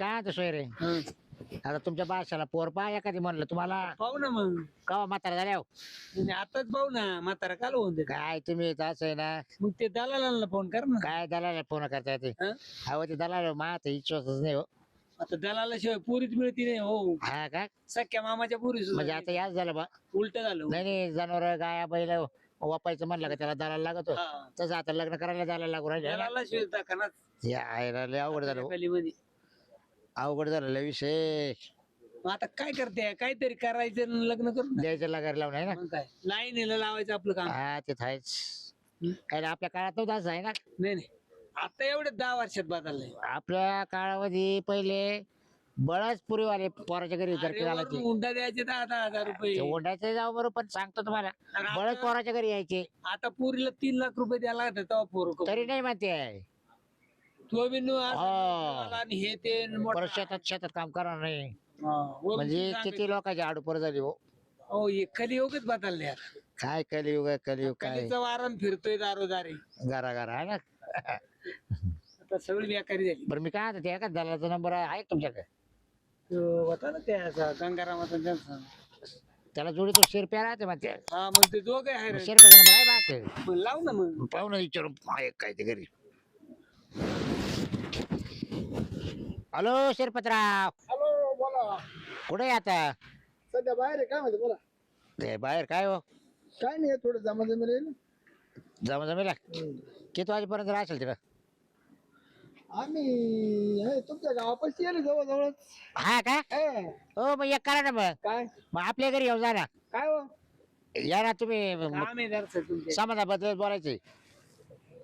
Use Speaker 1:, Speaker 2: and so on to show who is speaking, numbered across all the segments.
Speaker 1: काय आता सोयरे?
Speaker 2: हं.
Speaker 1: आता तुमच्या बाशाला पोर पा एखादी म्हणलं तुम्हाला?
Speaker 2: पाहू ना मग.
Speaker 1: कवा म्हातारा झाल्या हो?
Speaker 2: आणि आताच पाहू ना. म्हातारा काल होऊन दे.
Speaker 1: काय तुम्ही असं आहे ना?
Speaker 2: मग ते दलालांना फोन कर ना.
Speaker 1: काय दलाला फोन करता येते
Speaker 2: हं?
Speaker 1: अहो ते दलाल मात विश्वासच नाही हो.
Speaker 2: आता दलाला शिवाय पुरीच मिळती नाही हो.
Speaker 1: हा का?
Speaker 2: सख्या मामाच्या पुरी
Speaker 1: म्हणजे आता याच झालं बा.
Speaker 2: उलट झालं
Speaker 1: नाही नाही जनावर गाया बैल वापायचं म्हणलं का त्याला दलाल लागत? हो.
Speaker 2: हा.
Speaker 1: तसं आता लग्न करायला दलाल लागू राहिले
Speaker 2: दलाला शिवाय टाकणार
Speaker 1: हे आहे लय अवघड झालं हो.
Speaker 2: मध्ये.
Speaker 1: अवघड झालं लय विषय.
Speaker 2: मग आता काय करते? काहीतरी करायचं आणि लग्न करून
Speaker 1: द्यायचं लागायला लावून आहे ना?
Speaker 2: मग काय? लाईनीला लावायचं आपलं काम.
Speaker 1: हा ते थायच? काय रे, आपल्या काळात नव्हतं असं आहे ना?
Speaker 2: नाही नाही. आता एवढे दहा वर्षात बदललंय.
Speaker 1: आपल्या काळामध्ये पहिले बळच पुरीवाले पोराच्या घरी जर
Speaker 2: अरे वरून हुंडा द्यायचे दहा दहा हजार रुपये.
Speaker 1: ओढायचं जाऊ बरोबर पण सांगतो तुम्हाला बळच
Speaker 2: आता-
Speaker 1: पोराच्या घरी यायचे.
Speaker 2: आता पुरीला तीन लाख रुपये द्यायला लागतात तेव्हा पोर
Speaker 1: तरी नाही म्हणते.
Speaker 2: तो
Speaker 1: हा.
Speaker 2: आणि हे ते मोठा-
Speaker 1: परत शेतात शेतात काम करणार नाही.
Speaker 2: हा,
Speaker 1: म्हणजे. किती लोकांची आडूपर झाली हो.
Speaker 2: हो हे कलियुगच बदलले यार
Speaker 1: काय कलियुग आहे, कलियुग काय?
Speaker 2: कलीचा वारण फिरतोय दारोदारी.
Speaker 1: घरा घरा आहे ना?
Speaker 2: आता सगळी बेकारी झाली.
Speaker 1: बरं मी काय म्हणतो, ते एका दलाचा नंबर आहे का तुमच्याकडे?
Speaker 2: तो होता ना त्याचा गंगारामाचा त्यांचा.
Speaker 1: त्याला जोडी तो शेरप्या राहते म्हणते
Speaker 2: हा मग ते दोघे आहे रे.
Speaker 1: शेरप्याचा नंबर आहे बाकी.
Speaker 2: मग लाव ना मग.
Speaker 1: पाहून विचारून आहे काय ते घरी. हॅलो शेरपतराव.
Speaker 2: हॅलो बोला.
Speaker 1: कुठे आहे आता?
Speaker 2: सध्या बाहेर आहे काय माहिती बोला.
Speaker 1: ते बाहेर काय हो?
Speaker 2: काय नाही थोडं जमा जमा राहील
Speaker 1: जमा जमेला किती वाजेपर्यंत राहशील तिकडं?
Speaker 2: आम्ही हे तुमच्या गावापाशी आले जवळ जवळच
Speaker 1: हा का? हो मग एक करा ना मग.
Speaker 2: काय?
Speaker 1: मग आपल्या घरी येऊ जा ना.
Speaker 2: काय हो?
Speaker 1: या ना तुम्ही.
Speaker 2: काम आहे जरासं तुमचे
Speaker 1: समाजाबद्दल बोलायचे.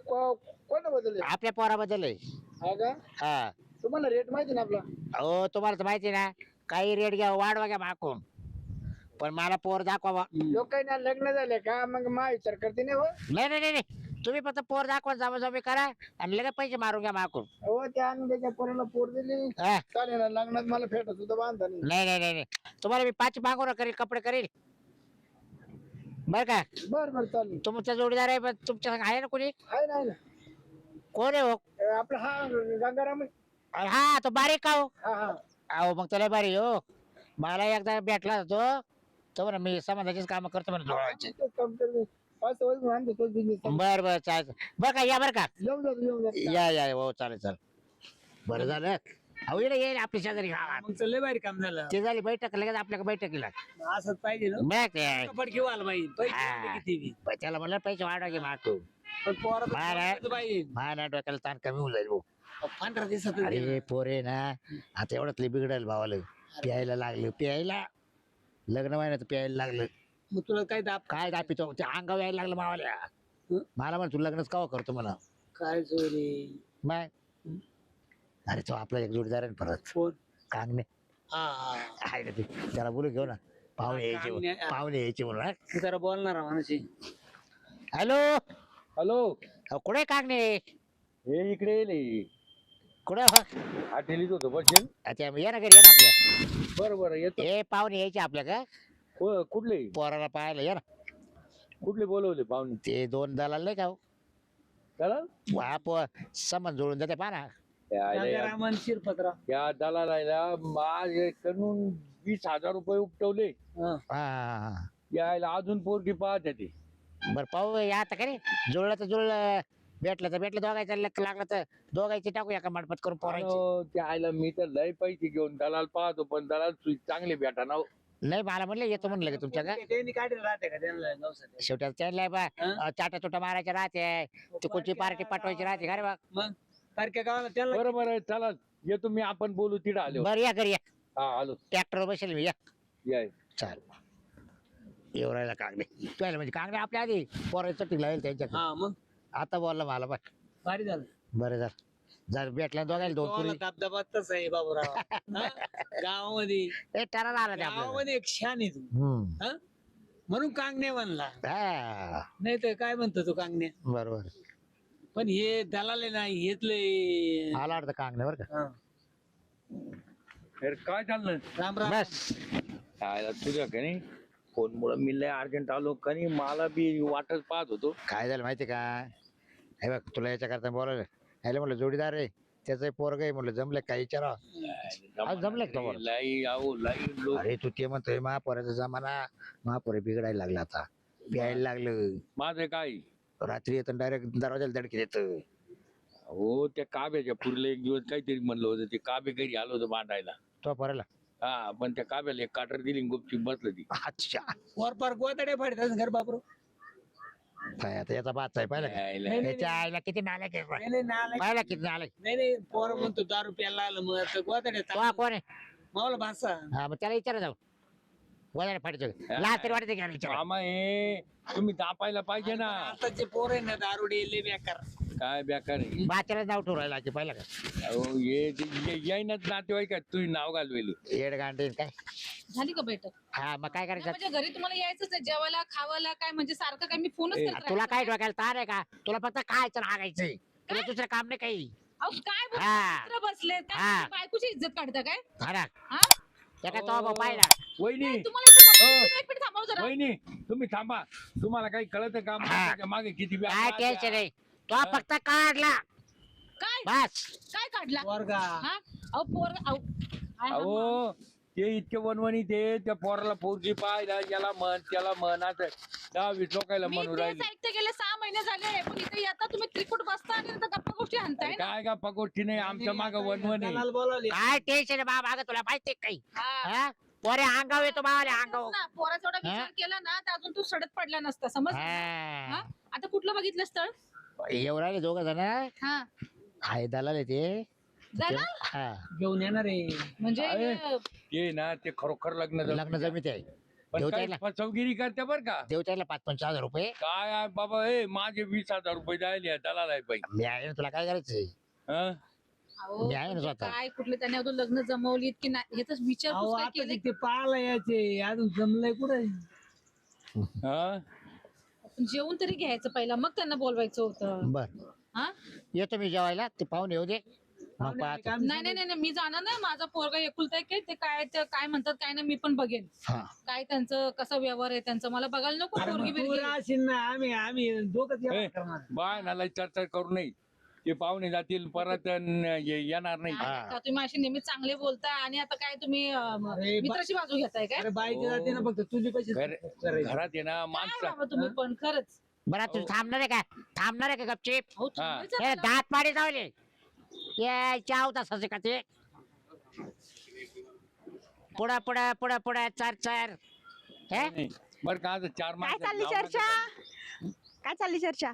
Speaker 2: कोण बदलले
Speaker 1: आपल्या पोराबद्दल आहे.
Speaker 2: हा का?
Speaker 1: हा.
Speaker 2: तुम्हाला रेट माहिती ना आपला?
Speaker 1: हो तुम्हाला तर माहिती ना काही रेट घ्या वाढवा घ्या माकून पण मला पोर दाखवा.
Speaker 2: लोक काही ना लग्न झाले का मग मा विचार करते नाही हो.
Speaker 1: नाही नाही नाही नाही. तुम्ही फक्त पोर दाखवा जमी करा आणि लगेच पैसे मारून घ्या माकून
Speaker 2: हो त्या आणि त्याच्या पोराला पोर दिली.
Speaker 1: हा.
Speaker 2: चालेल ना लग्नात मला फेटत सुद्धा बांधा नाही.
Speaker 1: नाही नाही नाही नाही. तुम्हाला मी पाच मागवणार करेल कपडे करेल. बर का?
Speaker 2: बर बर चालेल.
Speaker 1: तुमचा जोडीदार आहे पण तुमच्या संग आहे ना कोणी?
Speaker 2: आहे ना
Speaker 1: कोण आहे हो?
Speaker 2: अं, आपला हा गंगाराम आहे.
Speaker 1: हा तो बारीक का हो.
Speaker 2: हा हा.
Speaker 1: अहो मग त्याला बारी हो. मला एकदा भेटला तो. तो म्हणा मी समाजाचीच कामं करतो म्हणा डोळ्याचे बर बर चालेल. बर का या बर का. या या हो चालेल चालेल. बरं झालं. अहो येईल येईल आपल्या शेजारी गावात.
Speaker 2: मग काम झालं.
Speaker 1: ते झाली बैठक लगेच आपल्या बैठकीला
Speaker 2: असंच पाहिजे ना.
Speaker 1: मग ते.
Speaker 2: कपड घेऊ आला पाहिजे पैसे
Speaker 1: हा.
Speaker 2: होते किती बी.
Speaker 1: पण त्याला म्हणलं पैसे वाढवा की मागतो
Speaker 2: पण पोराचं
Speaker 1: बाहेर आहे.
Speaker 2: पोराचं पाहिजे
Speaker 1: माझ्या डोक्याला ताण कमी होऊन जाईल भाऊ
Speaker 2: पंधरा दिवसात
Speaker 1: अरे पोरे ना आता एवढंच बिघडेल भावाला. प्यायला लागलं प्यायला. लग्न व्हायला तर प्यायला लागलं.
Speaker 2: मग तुला काय दाब
Speaker 1: काय दापितो ते अंगावर यायला लागलं मावाल्या
Speaker 2: हं?
Speaker 1: मला म्हण तू लग्नच कवा करतो? म्हणा.
Speaker 2: काय चोरी
Speaker 1: मग? अरे तो आपला एक जोडीदार आहे ना परत.
Speaker 2: फोन
Speaker 1: कांगणे.
Speaker 2: हा हा.
Speaker 1: आहे ना ते. त्याला बोलू घेऊ ना. पाहुणे यायचे म्हणून. पाहुणे यायचे म्हणून
Speaker 2: तू जरा बोलणार माणशी.
Speaker 1: हॅलो?
Speaker 2: हॅलो?
Speaker 1: कुठे कांगणे?
Speaker 3: हे इकडे येले
Speaker 1: कुठे हो?
Speaker 3: हॉटेलीत होतो बसेल
Speaker 1: अच्छा या ना घरी या ना आपल्या.
Speaker 3: बरं बरं येतो.
Speaker 1: हे पाहुणे यायचे आपल्या का?
Speaker 3: को- कुठले?
Speaker 1: पोराला पाहायला या ना.
Speaker 3: कुठले बोलवले पाहुणे?
Speaker 1: ते दोन दलाल नाही का हो?
Speaker 3: त्याला
Speaker 1: हा पो समज जोडून जाते पहा ना.
Speaker 3: आयला या-
Speaker 2: रामन शिरपत्रा
Speaker 3: या दलालायला वीस हजार रुपये उपटवले.
Speaker 2: हा.
Speaker 1: हा, हा. हा.
Speaker 3: यायला अजून पोरगी पाहत ते.
Speaker 1: बरं पाहू या आता का रे? जुळलं तर जुळलं. भेटलं तर भेटलं दोघायचं लागलं तर दोघायचे टाकू एका माडपत करून पोरायचे
Speaker 3: त्या आईला मी तर लय पैसे घेऊन दलाल पाहतो पण दलाल सु- चांगले भेटा ना
Speaker 1: नाही मला म्हणलं येतो म्हणलं की तुमच्या का
Speaker 2: त्यांनी काढेल राहते का त्यांना? नवसात
Speaker 1: शेवटी त्यांना बा
Speaker 2: हा?
Speaker 1: चाटा चुटा मारायच्या राहते ते कोणची पार्टी पाठवायची राहते का रे बा?
Speaker 2: मग? सारख्या गावाला त्याला
Speaker 3: बरं बरं चला येतो मी आपण बोलू तिथं आलो.
Speaker 1: बरं या घरी या.
Speaker 3: हा आलो.
Speaker 1: ट्रॅक्टर बसेल मी या.
Speaker 3: याय
Speaker 1: चाल येऊ राहिला कागणे तुला म्हणजे कागणे आपल्या आधी? पोरायचं टिकला त्यांच्या
Speaker 2: हा मग?
Speaker 1: आता बोलला मला बा
Speaker 2: भारी झालं.
Speaker 1: बरं जर जर भेटला दोघायला दोन पुरी.
Speaker 2: दबदबा तसा आहे बाबूराव. हा? गावामध्ये.
Speaker 1: ए टराला आला ते आपल्याला
Speaker 2: गावामध्ये एक शान आहे तू.
Speaker 1: हम्म.
Speaker 2: हा? म्हणून कांगणे म्हणला.
Speaker 1: हा.
Speaker 2: नाही तर काय म्हणतो तू कांगणे
Speaker 1: बरोबर.
Speaker 2: पण हे दलाले नाही हेच लय
Speaker 1: आला वाटतं कांगणे बरं का.
Speaker 3: अरे काय चाललं
Speaker 2: राम राम.
Speaker 1: बस.
Speaker 3: आयला तुझ्या का नाही? फोन मुळे मी लय अर्जंट आलो का नाही? मला बी वाटच पाहत होतो.
Speaker 1: काय झालं माहिती का? हे बघ तुला याच्या करता बोलायला. ह्याला म्हटलं जोडीदार रे त्याचं पोरग आहे म्हणलं जमलं काय विचारा. आज जमलं का तुम्हाला?
Speaker 3: लाई अहो लाई लोक
Speaker 1: अरे तू ते म्हणतोय महापोराचा जमाना. महापोर बिघडायला लागला आता. प्यायला लागलं.
Speaker 3: माझं काय?
Speaker 1: रात्री येतं डायरेक्ट दरवाजाला धडकी देत
Speaker 3: हो त्या काब्याच्या पुरले एक दिवस काहीतरी म्हणलं होतं ते काबे घरी आलो होतं मांडायला
Speaker 1: तो पोराला?
Speaker 3: हा पण त्या काब्याला एक काटर दिली आणि गुपचूप बसलं ती.
Speaker 1: अच्छा.
Speaker 4: वर पार गोदडे फाडतात घर बापरू?
Speaker 1: काय आता याचा बादचा आहे पाहिलं का?
Speaker 3: यायला.
Speaker 4: नाही, नाही,
Speaker 1: त्याच्या आईला किती नालायक आहे
Speaker 4: नाही नाही नालायक.
Speaker 1: पाहिला किती नालायक?
Speaker 4: नाही नाही पोर म्हणतो दारू प्यायला आलं मग. आता गोदडे
Speaker 1: तो हा कोण आहे?
Speaker 4: मावला भाषा
Speaker 1: हा मग त्याला विचारा जाऊ. वजाला फाडतो लहान तरी वाटते घ्या विचारा.
Speaker 3: मामा हे तुम्ही दापायला पाहिजे ना.
Speaker 4: आताचे पोर आहे ना दारू डेले बेकार.
Speaker 3: काय बेकार आहे?
Speaker 1: बाच्याला नाव ठेवू राहिला की पाहिलं का?
Speaker 3: अहो हे ते- ये- येईनच नातेवाईक आहेत तुझी नाव घालवेली.
Speaker 1: येड गांडे काय?
Speaker 5: झाली का बैठक?
Speaker 1: हा मग काय करायचं?
Speaker 5: म्हणजे घरी तुम्हाला यायचंच आहे जेवायला खावायला काय म्हणजे सारखं काय मी फोनच
Speaker 1: तुला काय डोक्याला तार आहे का? तुला फक्त खायचं आणि हागायचंय तुला दुसरं काम नाही काही.
Speaker 5: अहो, काय बोलता?
Speaker 1: हा.
Speaker 5: मित्र बसले काय
Speaker 1: हा.
Speaker 5: बायकोची इज्जत काढता काय?
Speaker 1: हा ना.
Speaker 5: हा?
Speaker 1: त्या काय तो पाहिला?
Speaker 3: वहिनी.
Speaker 5: तुम्हाला इथं थांबा-
Speaker 3: हो.
Speaker 5: तुम्ही एक मिनिट थांबव जरा.
Speaker 3: वहिनी तुम्ही थांबा. तुम्हाला काही कळत का. मागे मागे किती
Speaker 1: काय. टेन्शन नाही तो फक्त काढला.
Speaker 5: काय?
Speaker 1: बस.
Speaker 5: काय काढला?
Speaker 4: वर्गा
Speaker 5: हा? अहो पोर अहो. काय हा
Speaker 3: अहो ते इतके वनवणी ते त्या पोराला पोरगी पाहिला याला म्हण त्याला म्हण असं दहा वीस लोकायला
Speaker 5: मी
Speaker 3: म्हणून
Speaker 5: तेच
Speaker 3: राहिले.
Speaker 5: ऐकते गेले सहा महिने झाले पण इथे येता तुम्ही त्रिकुट बसता आणि नंतर गप्पा गोष्टी हाणताय ना?
Speaker 3: काय का पगोष्टी नाही आमच्या माग वनवण.
Speaker 4: दलाल बोलावले.
Speaker 1: काय टेन्शन आहे बाबा अगं तुला माहिती काही?
Speaker 5: हा.
Speaker 1: हा? पोरे अंगाव येतो बाबाले अंगाव
Speaker 5: ना, पोराचा एवढा विचार केला ना तर अजून तू सडत पडला नसता समज
Speaker 1: हा?
Speaker 5: आता कुठलं बघितलं स्थळ?
Speaker 1: येऊ राहिले दोघ जण
Speaker 5: हा
Speaker 1: आहे दलाल आहे ते
Speaker 5: झालं
Speaker 1: हा
Speaker 4: घेऊन येणार आहे
Speaker 5: म्हणजे
Speaker 3: अरे. ते ना ते खरोखर लग्न जमलं.
Speaker 1: लग्न जमीत आहे
Speaker 3: पण
Speaker 1: देऊ
Speaker 3: काही
Speaker 1: त्याला.
Speaker 3: फसवगिरी करते बर का
Speaker 1: देऊ त्याला पाच पंचावन्न हजार रुपये
Speaker 3: काय आहे बाबा ए माझे वीस हजार रुपये द्यायला दलाल आहे बाई
Speaker 1: मी आहे ना तुला काय करायचंय
Speaker 3: हं?
Speaker 5: अहो,
Speaker 1: मी आहे ना
Speaker 5: म्हणजे
Speaker 1: स्वतः.
Speaker 5: काय कुठले त्याने अजून लग्न जमवलीत की नाही ह्याच
Speaker 4: अहो
Speaker 5: विचारपूस काय
Speaker 4: आता
Speaker 5: केली
Speaker 4: ते पाहायला यायचे अजून जमलंय कुठे
Speaker 3: हं?
Speaker 5: जेवून तरी घ्यायचं पहिला मग त्यांना बोलवायचं होतं.
Speaker 1: बर.
Speaker 5: हा?
Speaker 1: येतो मी जेवायला ते पाहून येऊ दे. मग पाहतो.
Speaker 5: नाही नाही नाही नाही, मी जाणार नाही. माझा पोरगा एकुलता एक आहे ते काय ते काय म्हणतात काय नाही मी पण बघेन.
Speaker 1: हा.
Speaker 5: काय त्यांचं कसा व्यवहार आहे त्यांचा मला बघायला नको पोरगी बिरगी.
Speaker 4: असेल ना आम्ही आम्ही दोघच
Speaker 3: ए,
Speaker 4: येणार करणार.
Speaker 3: बाय नाला चर्चा करू नये. ते पाहुणे जातील परत ये- येणार नाही.
Speaker 1: हा.
Speaker 5: आता तुम्ही अशी नेहमी चांगले बोलताय आणि आता काय तुम्ही अं,
Speaker 4: अरे, बा-
Speaker 5: मित्राची बाजू घेताय काय?
Speaker 4: अरे बाईच्या जाते ना फक्त तुझी
Speaker 3: घर-
Speaker 4: करायचे.
Speaker 3: घरात आहे ना
Speaker 5: काय
Speaker 3: माणसं
Speaker 5: बाबा तुम्ही पण खरंच.
Speaker 1: बरं तू
Speaker 3: हो.
Speaker 1: थांबणार आहे का? थांबणार आहे का गपचीप?
Speaker 5: अहो,
Speaker 1: हे. दात पाडी जावले ये चाव तासाचे का ते? पुढं पुढं पुढं पुढं चार चार. हे?
Speaker 3: नाही. बरं का चार
Speaker 6: काय
Speaker 3: माणसं
Speaker 6: चालली चर्चा. काय चालली चर्चा?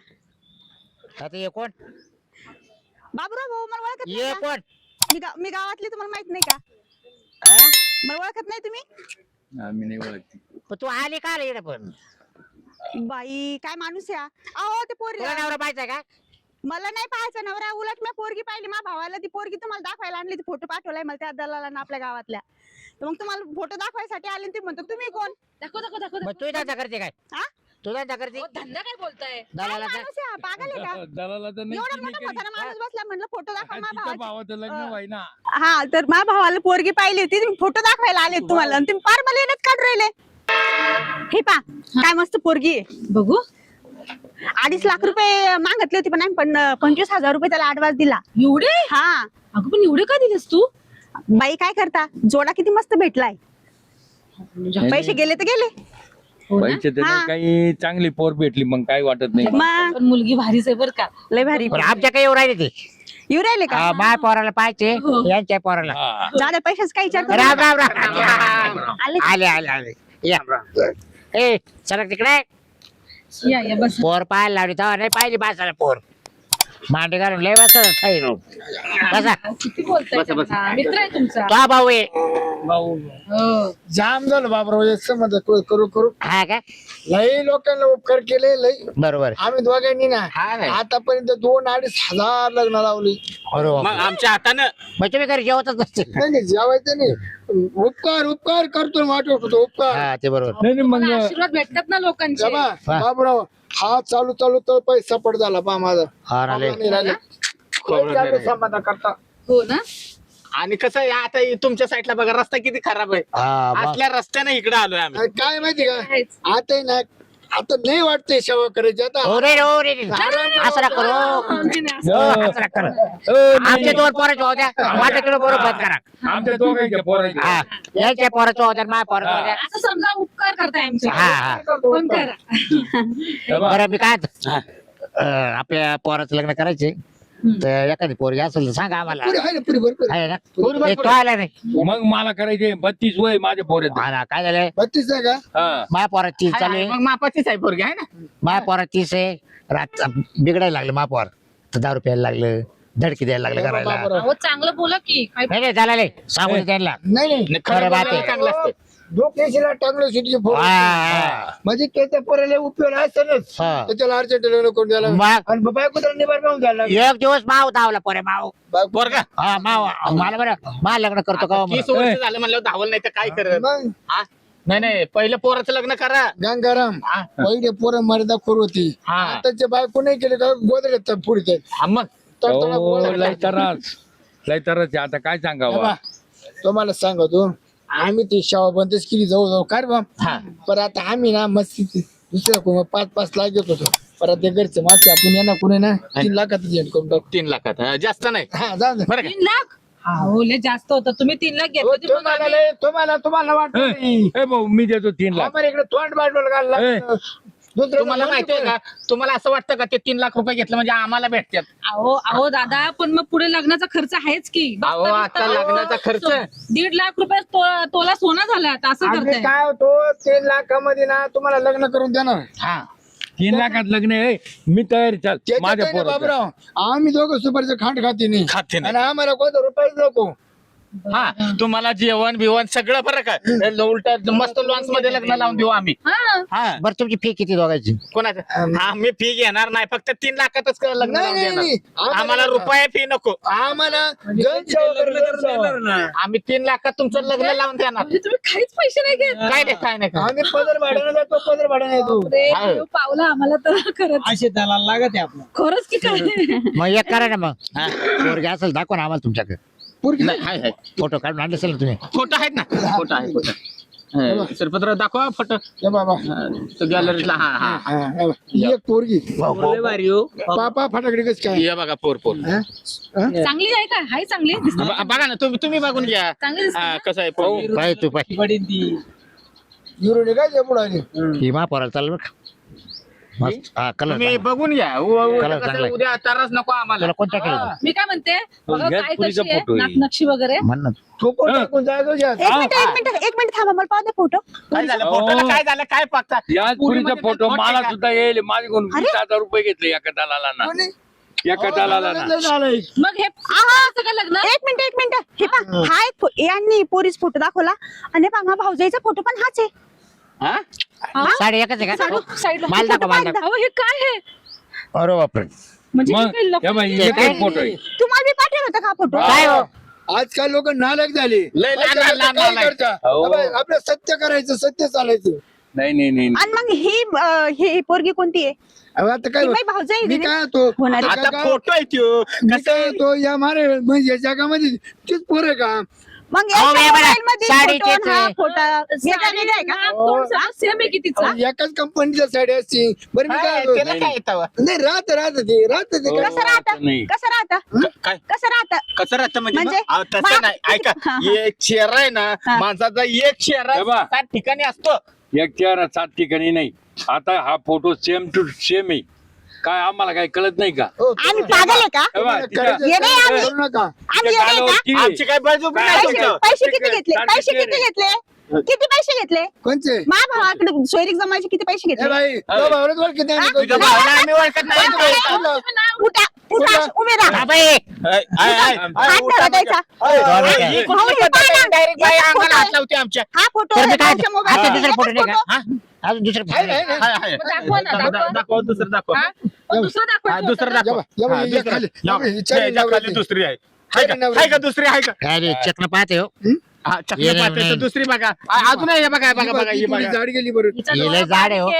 Speaker 1: आता ये कोण?
Speaker 6: बाबूराव भाऊ मला ओळखत नाही का?
Speaker 1: कोण
Speaker 6: मी गा- मी गावातली तुम्हाला माहीत नाही का?
Speaker 1: हा?
Speaker 6: मला ओळखत नाही तुम्ही?
Speaker 3: आम्ही नाही ओळखती.
Speaker 1: पण तू आली का आली इकडे पण?
Speaker 6: बाई काय माणूस या अहो ते पोरी
Speaker 1: तुला नवरा पाहिजे का?
Speaker 6: मला नाही पाहायचं नवरा. उलट मी पोरगी पाहिली. माझ्या भावाला ती पोरगी तुम्हाला दाखवायला आणली ती फोटो पाठवलाय मला त्या दलाला आपल्या गावातल्या. तर मग तुम्हाला फोटो दाखवायसाठी आले आणि ते म्हणतो तुम्ही कोण?
Speaker 5: दाखव दाखव दाखव
Speaker 1: मग तू करते काय?
Speaker 6: हा?
Speaker 1: तू धंदा करते
Speaker 5: अहो, धंदा काय बोलताय?
Speaker 6: काय
Speaker 1: दलाला काय
Speaker 6: माणूस आहे हा? पागल आहे का?
Speaker 3: दलाला तर नाही
Speaker 6: एवढा
Speaker 3: तिने
Speaker 6: मोठा
Speaker 3: केली.
Speaker 6: म्हातारा माणूस बसला म्हणलं फोटो दाखवा
Speaker 3: हा,
Speaker 6: माझ्या
Speaker 3: तिच्या
Speaker 6: भावाचा.
Speaker 3: भावाचं लग्न
Speaker 6: अं.
Speaker 3: व्हाय ना
Speaker 6: हा तर माझ्या भावाला पोरगी पाहिली होती तुम्ही फोटो दाखवायला आले तुम्हाला. आणि तुम्ही फार मला येण्यात काढून राहिले. हे पा काय मस्त पोरगी आहे.
Speaker 5: बघू.
Speaker 6: अडीच लाख रुपये मागितले होते पण आम्ही पण पंचवीस हजार रुपये त्याला ऍडव्हान्स दिला.
Speaker 5: एवढे?
Speaker 6: हा.
Speaker 5: अगं पण एवढे का दिलेस तू?
Speaker 6: बाई काय करता? जोडा किती मस्त भेटलाय. पैसे गेले तर गेले?
Speaker 3: पैसे तर
Speaker 6: हा.
Speaker 3: नाही, काही चांगली पोर भेटली मग काही वाटत नाही.
Speaker 6: मग?
Speaker 5: पण मुलगी भारीच आहे बर का.
Speaker 6: लय भारी.
Speaker 1: पण आमच्या काही येऊ राहिले ते.
Speaker 6: येऊ राहिले का?
Speaker 1: हा, माझ्या पोराला पाहिजे
Speaker 5: हो.
Speaker 1: यांच्या पोराला.
Speaker 3: हा.
Speaker 6: जाऊ पैशाच काय विचार करू
Speaker 1: राम. राम राम.
Speaker 6: आले.
Speaker 1: आले आले आले या. ए सरक तिकडे.
Speaker 5: या या बस.
Speaker 1: पोर पाहायला लावली तेव्हा नाही पाहिली बासाला पोर. मांडे घालून लय ठैरो बसा.
Speaker 5: किती बोलताय त्यांना? मित्र आहे तुमचा?
Speaker 1: तो भाऊ आहे.
Speaker 4: भाऊ.
Speaker 5: हो.
Speaker 4: जाम झालं बाबराव संबंध करू करू करू.
Speaker 1: हा का?
Speaker 4: लई लोकांना उपकार केले लई.
Speaker 1: बरोबर.
Speaker 4: आम्ही दोघांनी ना
Speaker 1: हा काय?
Speaker 4: आतापर्यंत दोन अडीच हजार लग्न लावली.
Speaker 1: बरोबर
Speaker 7: मग आमच्या हातानं?
Speaker 1: मग तुम्ही घरी जेवतच नसते.
Speaker 4: नाही नाही जेवायचं नाही. उपकार उपकार करतो वाटत होतो उपकार.
Speaker 1: हा ते बरोबर.
Speaker 3: नाही मग
Speaker 5: आशीर्वाद भेटतात ना लोकांचे.
Speaker 4: बाबराव हा चालू चालू तर पैसा पड झाला पा माझा.
Speaker 1: हा.
Speaker 4: नाही राहिले. झाले संबंध करता.
Speaker 5: हो ना?
Speaker 7: आणि कसं आहे आता हे तुमच्या साईडला बघा रस्ता किती खराब आहे.
Speaker 1: हा मग
Speaker 7: असल्या रस्त्याने इकडे आलोय आम्ही.
Speaker 4: काय माहिती का. आता आहे ना आता नाही वाटतंय सेवा करायची. आता
Speaker 1: हो रे हो रे असं नका करू.
Speaker 5: नाही, नाही,
Speaker 1: हो,
Speaker 3: हो.
Speaker 1: असं नका करू.
Speaker 3: अ, नाही.
Speaker 1: आमचे दोन पोराचे होत्या. माझ्या तुला बरोबर बंद करा.
Speaker 3: आमच्या दोघांच्या पोरांच्या
Speaker 1: हा. याच्या होत्या माझ्या पोराचं होत्या
Speaker 5: असं समजा उपकार करताय आमचे.
Speaker 1: हा हा.
Speaker 5: पण करा.
Speaker 3: हे बघ,
Speaker 1: बरं मी काय अं, आपल्या पोराचं लग्न करायचे तर एखादी पोरगी असेल तर सांगा आम्हाला.
Speaker 4: पुरी आहे ना पुरी भरपूर.
Speaker 1: आहे ना?
Speaker 7: पुरी भरपूर.
Speaker 1: एक तो आला नाही.
Speaker 3: मग मला करायचे बत्तीस वय माझे पोर
Speaker 1: हा ना काय झालंय?
Speaker 4: बत्तीस आहे का?
Speaker 3: हा.
Speaker 1: माझ्या पोरात तीस चालू
Speaker 7: आहे,
Speaker 1: आहे
Speaker 7: मग मापाचीच आहे पोरगी आहे ना?
Speaker 1: माझ्या पोरात तीस आहे. रात बिघडायला लागलं माझ्या पोर तर दारू प्यायला लागलं धडकी द्यायला लागलं करायला
Speaker 4: बरोबर.
Speaker 5: अहो चांगलं बोला की. काय
Speaker 1: नाही नाही झालं सांगू दे त्यांना.
Speaker 4: नाही नाही.
Speaker 1: खरं बात आहे.
Speaker 7: चांगलं असते
Speaker 4: डोक्याशीला टांगलं सुटली
Speaker 1: हा.
Speaker 4: म्हणजे त्याच्या पोराला उपयोग असेलच.
Speaker 1: हा.
Speaker 4: तर त्याला अर्जंट लग्न करून द्यायला
Speaker 1: मग?
Speaker 4: आणि बायको तर निभार पाहून द्यायला
Speaker 1: एक दिवस माव धावला पोरे माव.
Speaker 7: पोरगा
Speaker 1: हा माव. मला बरं मला लग्न करतो का हो
Speaker 7: तीस
Speaker 1: म्हणून.
Speaker 7: वर्ष झालं म्हणलं धावल नाही तर काय करत?
Speaker 4: मग?
Speaker 7: हा? नाही नाही. पहिलं पोराचं लग्न करा.
Speaker 4: गंगाराम
Speaker 7: हा.
Speaker 4: पहिले पोरं मर्यादा खोर होती.
Speaker 7: हा.
Speaker 4: आताचे बायको नाही केले का गोदरे पुढे
Speaker 7: हा, मग?
Speaker 3: हो, लय त्रास. लय त्रास आहे. आता काय सांगावं?
Speaker 4: तुम्हाला सांगतो. आम्ही ती शाळा बंदच केली जाऊ जाऊ काय बा?
Speaker 7: हा.
Speaker 4: पण आता आम्ही ना मस्ती दुसऱ्या कोण पाच पाच लाख घेत होतो. परत ते घरचे मागचे आपण येणार कोणी ना तीन लाखात जेंट करून टाकू.
Speaker 7: तीन लाखात हा, जास्त नाही.
Speaker 4: हा.
Speaker 7: बरं का?
Speaker 5: तीन लाख? लय जास्त होतं. तुम्ही तीन लाख घेतले
Speaker 4: हो,
Speaker 5: होते, मग
Speaker 4: तुम्हाला
Speaker 5: आम्ही-
Speaker 4: लय- तुम्हाला तुम्हाला वाटत
Speaker 3: ए भाऊ मी देतो तीन लाख.
Speaker 4: आम्हाला इकडे तोंड बाजूला घालला. दुसरं
Speaker 7: तुम्हाला माहितीये का? तुम्हाला असं वाटतं का ते तीन लाख रुपये घेतलं म्हणजे आम्हाला भेटतात
Speaker 5: अहो अहो दादा पण मग पुढे लग्नाचा खर्च आहेच की.
Speaker 7: अहो, आता लग्नाचा खर्च.
Speaker 5: सो- दीड लाख रुपये तो- तोला सोनं झालं आता असं
Speaker 4: आम्ही
Speaker 5: करताय.
Speaker 4: काय होतो तीन लाखामध्ये ना तुम्हाला लग्न करून देणार.
Speaker 7: हा.
Speaker 3: तीन लाखात लग्न आहे मी तयारी चाल
Speaker 4: त्याच्यात
Speaker 3: माझ्या पोराचं.
Speaker 4: बाबूराव. आम्ही दोघं सुपारचं खांड खाते नाही.
Speaker 7: खाते नाही.
Speaker 4: आणि आम्हाला कोणतं रुपयाच नको.
Speaker 7: हा तुम्हाला जेवण बिवण सगळं बरं का उलट मस्त लॉन्समध्ये लग्न लावून देऊ आम्ही.
Speaker 5: हा.
Speaker 7: हा.
Speaker 1: बरं तुमची फी किती दोघायची
Speaker 7: कोणाचं? आम्ही. फी घेणार नाही फक्त तीन लाखातच क- लग्न
Speaker 4: नाही,
Speaker 7: लावून
Speaker 4: नाही, नाही.
Speaker 7: देणार
Speaker 4: आम्हाला.
Speaker 7: रुपये फी नको.
Speaker 4: आम्हाला.
Speaker 7: आम्ही तीन लाखात तुमचं लग्न लावून देणार.
Speaker 5: म्हणजे तुम्ही काहीच पैसे नाही घेत.
Speaker 7: काय नाही काय नाही काय
Speaker 4: आम्ही पदर भाड्याने जातो पदर भाड्याने येतो
Speaker 5: रे,
Speaker 7: हा.
Speaker 5: देव पावला आम्हाला तर खरंच.
Speaker 4: असे त्याला लागत आहे आपलं.
Speaker 5: खरंच की काय?
Speaker 1: मग एक करा ना मग. पोरगी असेल दाखवा ना आम्हाला तुमच्याकडे.
Speaker 4: पुरकी
Speaker 7: नाही, हाय, हाय.
Speaker 1: फोटो काढून आणले असेल ना तुम्ही?
Speaker 7: फोटो आहेत ना. फोटो आहे फोटो. सरपत्र दाखवा फोटो.
Speaker 4: ये बाबा.
Speaker 7: गॅलरीला हा हा.
Speaker 4: हा, हा, एक पोरगी. पापा फटाकडे कस काय?
Speaker 7: ये बघा पोर पोर.
Speaker 4: हा? हा?
Speaker 5: चांगली आहे का? हाय चांगली. दिसते
Speaker 7: ब- बघा ना तुम्ही तुम्ही बघून घ्या.
Speaker 5: चांगली दिसते
Speaker 7: हा? कसं आहे पोरगी.
Speaker 1: पाय तू पाय.
Speaker 4: काय आली
Speaker 1: ही मा पोराला चालेल? मस्त. हा कलर
Speaker 7: तुम्ही बघून घ्या. उ- उ-
Speaker 1: कलर
Speaker 7: कसं
Speaker 1: चांगला आहे.
Speaker 7: उद्या तरच नको आम्हाला.
Speaker 1: तुला कोणत्या केलं
Speaker 5: मी काय म्हणते? बघा
Speaker 3: घ्या
Speaker 5: काय
Speaker 3: पुरीचा
Speaker 5: कशी आहे?
Speaker 3: फोटो आहे.
Speaker 5: नाकनक्षी वगैरे.
Speaker 1: म्हण ना.
Speaker 4: ठोको टाकून जायचो घ्या
Speaker 6: एक मिनिट एक मिनिट एक मिनिट थांबा मला पाहू दे फोटो.
Speaker 7: काय झालं?
Speaker 3: हो.
Speaker 7: फोटोला काय झालं? काय पुरीमध्ये
Speaker 3: पुरीचा फोटो
Speaker 7: ते
Speaker 3: मला? सुद्धा येईल. माझ्याकडून वीस हजार रुपये घेतले एका दलाला ना
Speaker 4: कोणी?
Speaker 3: एका दलाला ना
Speaker 4: लग्न झालंय.
Speaker 5: मग हे असं का लग्न?
Speaker 6: एक मिनिट एक मिनिट. हे पहा हा. एक फो- यांनी पोरीस फोटो दाखवला. आणि पहा भाऊजाईचा फोटो पण हाच आहे.
Speaker 7: हा?
Speaker 1: साडी एकच आहे का?
Speaker 5: साईडला
Speaker 1: माल दाखव माल दाखव.
Speaker 5: अहो हे काय आहे?
Speaker 1: अरे बापरे.
Speaker 5: म्हणजे हे
Speaker 3: मग
Speaker 5: काही लफ-
Speaker 3: हे बाई
Speaker 1: ते काय?
Speaker 3: एकच फोटो आहे?
Speaker 6: तुम्हाला मी पाठवलं होतं का फोटो
Speaker 1: काय हो?
Speaker 4: आजकाल लोक नालक झाले.
Speaker 7: लय लहान-
Speaker 4: काय
Speaker 7: लहान-
Speaker 4: काय
Speaker 7: लहान-
Speaker 4: करता?
Speaker 3: हो.
Speaker 4: अबे, आपलं सत्य करायचं सत्य चालायचं.
Speaker 3: नाही नाही नाही
Speaker 6: आणि मग ही अं, ही पोरगी कोणती आहे?
Speaker 4: अबे, आता काय
Speaker 6: ती
Speaker 4: मी
Speaker 6: आहे
Speaker 4: काय होतो?
Speaker 6: होणार.
Speaker 7: आता
Speaker 4: काय-
Speaker 7: फोटो आहे त्यो.
Speaker 4: मी
Speaker 7: कसं
Speaker 4: काय? होतो? या मारे म्हणजे या जगामध्ये तीच पोर आहे का?
Speaker 6: मग
Speaker 1: बाई,
Speaker 6: आणि हा वेगळा आहे का
Speaker 5: सेम आहे की तिचा
Speaker 4: एकाच कंपनीच्या साडी असते बरं मी
Speaker 7: हा,
Speaker 4: काय होतो?
Speaker 7: त्याला काय येतं
Speaker 4: नाही राहत राहत ते राहत ते
Speaker 3: हो.
Speaker 4: काय?
Speaker 6: कसं राहतं
Speaker 3: नाही.
Speaker 6: कसं राहतं
Speaker 7: क- काय
Speaker 6: कसं राहतं
Speaker 7: कसं राहतं म्हणजे
Speaker 6: म्हणजे?
Speaker 7: मग? अहो, तसं नाही ऐका
Speaker 6: हा.
Speaker 7: एक चेहरा आहे ना
Speaker 6: हा.
Speaker 7: माणसाचा एक चेहरा
Speaker 3: हे बा.
Speaker 7: सात ठिकाणी असतो
Speaker 3: एक चार सात ठिकाणी नाही आता हा फोटो सेम टू सेम आहे काय आम्हाला काय कळत नाही का?
Speaker 4: हो,
Speaker 6: आम्ही पागल आहे का?
Speaker 3: तिच्या-
Speaker 6: आम्ही.
Speaker 4: करू नका
Speaker 6: आम्ही येडे आहे का?
Speaker 3: गालावरती
Speaker 7: आमची काय नाही
Speaker 6: पैसे
Speaker 7: तुमच्यावर.
Speaker 6: पैसे किती घेतले? पैसे. किती घेतले? किती पैसे घेतले?
Speaker 4: कोणचे?
Speaker 6: मा भावाकडे सोयरीक जमायचे किती पैसे
Speaker 4: ए
Speaker 6: घेतले?
Speaker 4: बाई तो भावनाच ओळखीत नाही, मी
Speaker 7: तुझ्या
Speaker 4: कोणते.
Speaker 7: भावाला आम्ही ओळखत नाही.
Speaker 4: कुठला?
Speaker 6: उठा उठा उभे राहा.
Speaker 1: बाई.
Speaker 7: ऐ, ऐ, ऐ, ऐ,
Speaker 6: हात
Speaker 7: उठा
Speaker 6: धरा द्यायचा.
Speaker 7: ऐ,
Speaker 1: दोन
Speaker 7: ऐ,
Speaker 1: मिनिटं.
Speaker 7: ही
Speaker 6: भाऊ,
Speaker 7: कुठली पद्धत आहे?
Speaker 6: पाहा ना.
Speaker 7: Direct बाई
Speaker 6: याचा
Speaker 7: अंगाला
Speaker 6: फोटो
Speaker 7: हात
Speaker 6: आहे.
Speaker 7: लावते आमच्या.
Speaker 6: हा फोटो
Speaker 1: तर मी काय
Speaker 6: भाऊच्या
Speaker 1: आता
Speaker 6: मोबाईलवर
Speaker 1: दुसरा फोटो नाही
Speaker 6: एकच
Speaker 1: का? हा? अजून दुसरा
Speaker 4: आहे, आहे. आहे.
Speaker 5: दाखवा ना,
Speaker 7: दाखव,
Speaker 5: दाखवा.
Speaker 7: दाखव दुसरं दाखव
Speaker 5: हा? मग दुसरं
Speaker 7: हा,
Speaker 5: दाखवायचं
Speaker 7: दुसरं
Speaker 5: होतं.
Speaker 7: दाखव
Speaker 4: या बा, या बा,
Speaker 7: हा,
Speaker 4: या
Speaker 7: दुसरं.
Speaker 4: खाली.
Speaker 7: या
Speaker 4: या
Speaker 7: बा.
Speaker 4: बा, ही चारी
Speaker 7: याच्या
Speaker 4: नवऱ्याची.
Speaker 7: खाली दुसरी आहे हाय का
Speaker 4: चारी नवऱ्याची.
Speaker 7: हाय का दुसरी आहे का
Speaker 1: काय रे चक्न पाहते हो
Speaker 7: हा, चकली
Speaker 1: ये नाही,
Speaker 7: पाहते तर
Speaker 1: नाही.
Speaker 7: दुसरी बघा. आ- अजून हे बघा हे बघा बघा
Speaker 4: ती
Speaker 7: ही बघा.
Speaker 4: झाड गेली बरं?
Speaker 5: हिचा
Speaker 1: हे
Speaker 5: डोळा
Speaker 1: लय जाड आहे हो.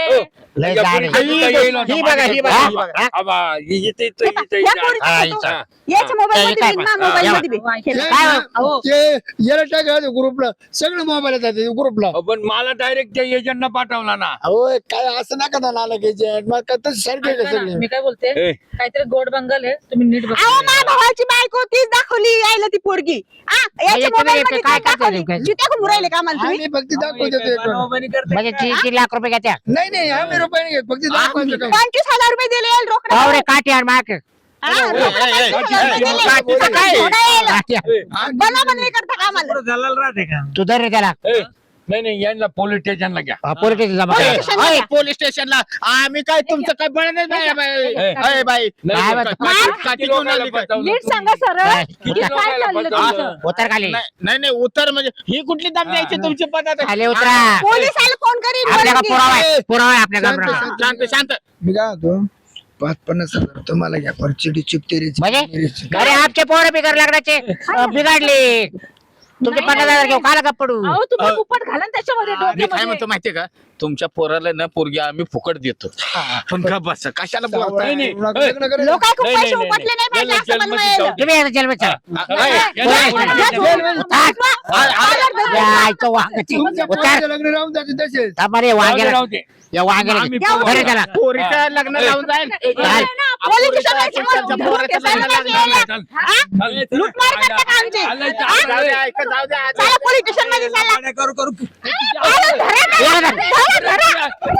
Speaker 1: लय
Speaker 3: या
Speaker 1: जाड आहे.
Speaker 7: ही
Speaker 3: काय
Speaker 7: ही बघा ही बघा ही बघा.
Speaker 1: हा?
Speaker 3: आबा, हि- इथं- इथं- इथं-
Speaker 6: या
Speaker 3: इथं-
Speaker 6: पोरीचं
Speaker 1: हा,
Speaker 6: फोटो.
Speaker 1: हिचा.
Speaker 6: याच्या मोबाईल
Speaker 1: हे
Speaker 6: मध्ये
Speaker 1: काय
Speaker 6: बी,
Speaker 1: पण?
Speaker 6: ना मोबाईल
Speaker 1: हा,
Speaker 6: मध्ये बी. हे.
Speaker 4: ते
Speaker 1: काय
Speaker 4: ना,
Speaker 6: अहो.
Speaker 4: ते याला टाकायचं ग्रुपला सगळं मोबाईल जाते ग्रुपला
Speaker 3: अहो, पण मला डायरेक्ट त्या एजंटनं पाठवला ना.
Speaker 4: अहो काय असं नका ना नाला घ्यायचे मग का तसं सारखे
Speaker 5: ऐका ना,
Speaker 4: सगळे?
Speaker 5: मी काय बोलते?
Speaker 3: ए,
Speaker 5: काहीतरी गोड बंगाल आहे तुम्ही नीट बघा.
Speaker 6: अहो भावाची बायको तीच दाखवली यायला ती पोरगी. हा याच्या
Speaker 1: याच्यामध्ये
Speaker 6: मोबाईल मध्ये
Speaker 1: काय करताय
Speaker 6: दाखवली.
Speaker 1: नेमकं?
Speaker 6: जित्या घुमू राहिले का आम्हाला तुम्ही
Speaker 4: आम्ही फक्त दाखवतो ते एक.
Speaker 1: म्हणजे लाख रुपये घ्या
Speaker 4: नाही नाही आम्ही रुपये नाही घेत फक्त दाखवायचं काम
Speaker 6: पंचवीस हजार रुपये दिले रोकड
Speaker 1: रे काठी आण माग
Speaker 6: हा, रोकडं
Speaker 7: ए, ए, ए,
Speaker 6: पंचवीस हजार रुपये
Speaker 7: ए,
Speaker 6: दिले.
Speaker 7: काठीचं काय?
Speaker 6: थोडं येईल.
Speaker 1: काठी आण.
Speaker 6: बना बनवी करता का आम्हाला
Speaker 1: तू धर रे त्याला
Speaker 3: ए, नाही नाही यांना पोलीस स्टेशनला घ्या
Speaker 1: हा, पोलीस स्टेशन जमा
Speaker 6: पोलीस
Speaker 1: करा.
Speaker 7: अय. पोलीस स्टेशनला आम्ही काय तुमचं काय बळ नाही बाई, बाई.
Speaker 3: ए.
Speaker 7: अय, बाई
Speaker 3: नाही,
Speaker 1: काय
Speaker 3: नाही,
Speaker 1: म्हणतो?
Speaker 3: काठी-
Speaker 7: काठी
Speaker 3: किती
Speaker 7: घेऊन
Speaker 3: लोकांना
Speaker 7: आली काय?
Speaker 3: फसवलं
Speaker 5: नीट
Speaker 3: तुम्ही?
Speaker 5: सांगा सरळ
Speaker 1: नाही.
Speaker 5: किती काय
Speaker 3: लोकांना
Speaker 5: चाललं
Speaker 3: फसवलं?
Speaker 5: तुमचं
Speaker 1: उतर खाली
Speaker 7: नाही नाही नाही उतर म्हणजे ही कुठली दम द्यायची तुमची पद्धत
Speaker 1: खाली उतरा
Speaker 6: पोलिसाला फोन.
Speaker 1: पुरावा आहे पुरावा आहे आपल्या
Speaker 4: शांत, शांत.
Speaker 7: शांत शांत
Speaker 4: मी काय होतो पाच पन्नास हजार तुम्हाला घ्या पर चिडी चिपते
Speaker 1: म्हणजे अरे आमचे पोरं अं, बिघडले तुमचे पन्नास हजार घेऊ काला का पडू
Speaker 5: अहो तुम्ही उपट घाला ना त्याच्यामध्ये
Speaker 7: मी काय
Speaker 5: डोक्यामध्ये
Speaker 7: म्हणतो माहितीये का? तुमच्या पोराला ना पोरगी आम्ही फुकट देतो पण का बस कशाला बोलताय
Speaker 3: नाही,
Speaker 6: लोक काय खूप
Speaker 3: नाही,
Speaker 6: पैसे
Speaker 3: नाही,
Speaker 6: उपटले नाही पाहिजे
Speaker 3: नाही.
Speaker 6: असं
Speaker 3: जन्मसिद्ध
Speaker 6: बनवायला.
Speaker 3: होते.
Speaker 1: तुम्ही आता जन्मच
Speaker 3: हा,
Speaker 7: अय,
Speaker 3: यांना-
Speaker 1: उतर. यायचं वांगाची. उतर
Speaker 4: लग्न राहून जाते तसेच
Speaker 1: थांबा रे
Speaker 3: राहू दे,
Speaker 1: वांग्याला
Speaker 3: राहू दे.
Speaker 1: या वांग्याला
Speaker 3: आम्ही
Speaker 1: त्याला
Speaker 7: लग्न लावून जाईल
Speaker 1: चाल.
Speaker 6: पोलीस स्टेशनला
Speaker 7: पोरीचं
Speaker 6: घेऊन
Speaker 7: पोराचं
Speaker 6: जायला
Speaker 7: लग्न लावून
Speaker 6: याला.
Speaker 3: चल? चल, चल.
Speaker 6: लूटमार करता का आमची?
Speaker 3: आलंय?
Speaker 7: जाऊ दे, ऐका, जाऊ दे, आता.
Speaker 6: चला पोलीस स्टेशनमध्ये चला
Speaker 3: करू करू
Speaker 6: अहो, धरा ना.
Speaker 1: याला धर.
Speaker 6: धरा, धरा. ¡Ay, ay, ay!